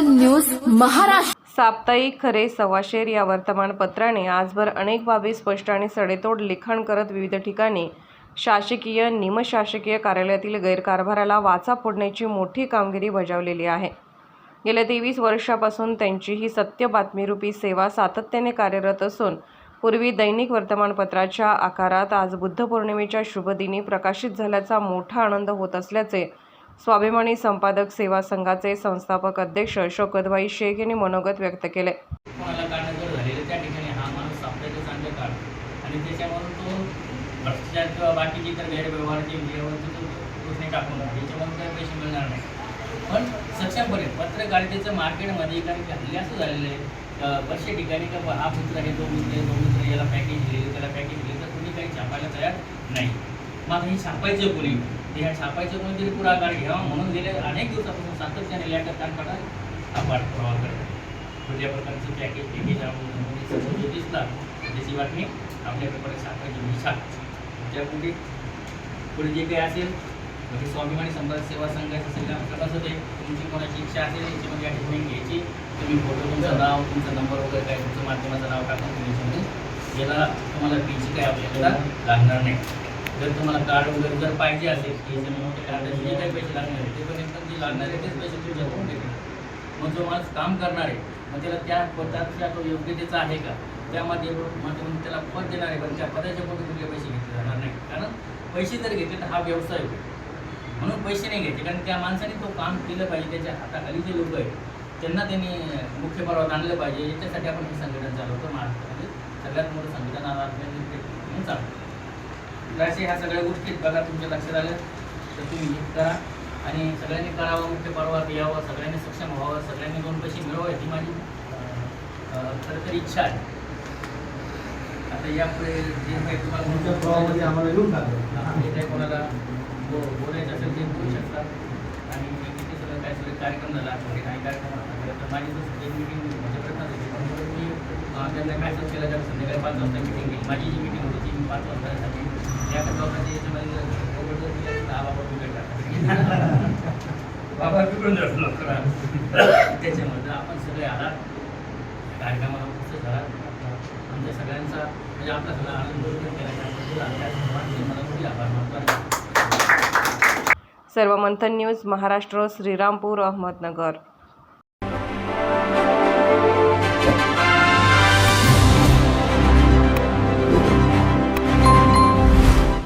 News Maharashtra. साप्ताहिक खरे सवाशेर या वर्तमानपत्राने आजवर अनेक बाबी स्पष्ट आणि सडेतोड लिखाण करत विविध ठिकाणी शासकीय निमशासकीय कार्यालयातील गैरकारभाराला वाचा फोडण्याची मोठी कामगिरी बजावलेली आहे. गेल्या तेवीस वर्षापासून त्यांची ही सत्य बातमीरूपी सेवा सातत्याने कार्यरत असून पूर्वी दैनिक वर्तमानपत्राच्या आकारात आज बुद्ध पौर्णिमेच्या शुभदिनी प्रकाशित झाल्याचा मोठा आनंद होत असल्याचे स्वाभिमानी संपादक सेवा संघाचे संस्थापक अध्यक्ष शोकतभाई शेख यांनी मनोगत व्यक्त केले कोणाला कारणजर झालेलं त्या ठिकाणी हा माणूस सापडायचं चांगलं काढ आणि त्याच्यामधून तो भ्रष्टाचार किंवा बाकीचे इतर गैरव्यवहार जे व्यवहार तो दोषणे टाकून त्याच्यामधून काही पैसे मिळणार नाही. पण सक्षमपणे पत्रकारितेचं मार्केटमध्ये कारण की हल्ली असं झालेलं आहे बरेचशा बऱ्याचशा ठिकाणी का हा मित्र आहे तो मित्र तो मित्र याला पॅकेज दिले त्याला पॅकेज दिले तर कुणी काही छापायला तयार नाही. मग हे छापायचं कोणी? ते ह्या छापायचं कोणीतरी पुढाकार घ्यावा म्हणून गेले अनेक दिवसापासून सातत्याने लॅटर कानपाडा हा पाठपुरावा करतो कुठल्या प्रकारचं पॅकेज पॅकेज आपण दिसला. त्याची बातमी नाही आपल्याकडे छापायची इच्छा त्या पुढे पुढे जे काही असेल म्हणजे स्वाभिमानी संपर्क सेवा संघाचं सगळं प्रकाश होते तुमची कोणाची इच्छा असेल याच्यामध्ये या ठिकाणी घ्यायची. तुम्ही फोटो तुमचं नाव तुमचा नंबर वगैरे काय तुमचं माध्यमाचं नाव टाकून तुम्ही याच्यामध्ये याला तुम्हाला फीची काय आपल्याला लागणार नाही. जर तुम्हाला कार्ड वगैरे जर पाहिजे असेल की याच्यामध्ये कार्डाचे जे काही पैसे लागणार आहे ते पण एकदम जे लागणार आहे तेच पैसे तुमच्याकडून मग जो माणूस काम करणार आहे मग त्याला त्या पदाच्या तो योग्यतेचा आहे का? त्या माध्यमातून माध्यमातून म्हणजे त्याला पद देणार आहे पण त्या पदाच्या पोटी कुठले पैसे घेतले जाणार नाही. कारण पैसे जर घेतले तर हा व्यवसाय होईल. म्हणून पैसे नाही घ्यायचे. कारण त्या माणसाने तो काम केलं पाहिजे. त्याच्या हाताखाली जे लोक आहेत त्यांना त्यांनी मुख्य पर्वात आणलं पाहिजे. याच्यासाठी आपण हे संघटन चालवतो. महाराष्ट्रामध्ये सगळ्यात मोठं संघटन आज आपल्या म्हणून चालवतो. तर असे ह्या सगळ्या गोष्टी बघा तुमच्या लक्षात आल्या तर तुम्ही हे करा. आणि सगळ्यांनी करावं मुख्य पर्वात यावं सगळ्यांनी सक्षम व्हावं सगळ्यांनी दोन पैसे मिळवावे ही माझी खरं तर इच्छा आहे. आता यापुढे जे काही तुम्हाला तुमच्या प्रवाहामध्ये आम्हाला लिहून टाका जे काही कोणाला बो बोलायचं असेल ते बोलू शकतात आणि किती सगळं काय सगळे कार्यक्रम झाला आठवडे काही कार्यक्रम तर माझी जसं एक मिटिंग माझ्या प्रयत्नात होती. म्हणून मी त्यांना मॅसेज केला तर संध्याकाळी पाच वाजता मिटिंग घेईल. माझी जी मिटिंग होती ती मी पाच वाजता झाली. त्या लोकांच्या याच्यामध्ये बाबा बिघड टाकतात बाबा बिघडून जातो त्याच्यामध्ये आपण सगळे आलात. कार्यक्रमाला उपस्थित झालात. आमच्या सगळ्यांचा म्हणजे आपला सगळा आनंद आमच्या सर्वांचे आभार सर्व मंथन न्यूज महाराष्ट्र श्रीरामपूर अहमदनगर.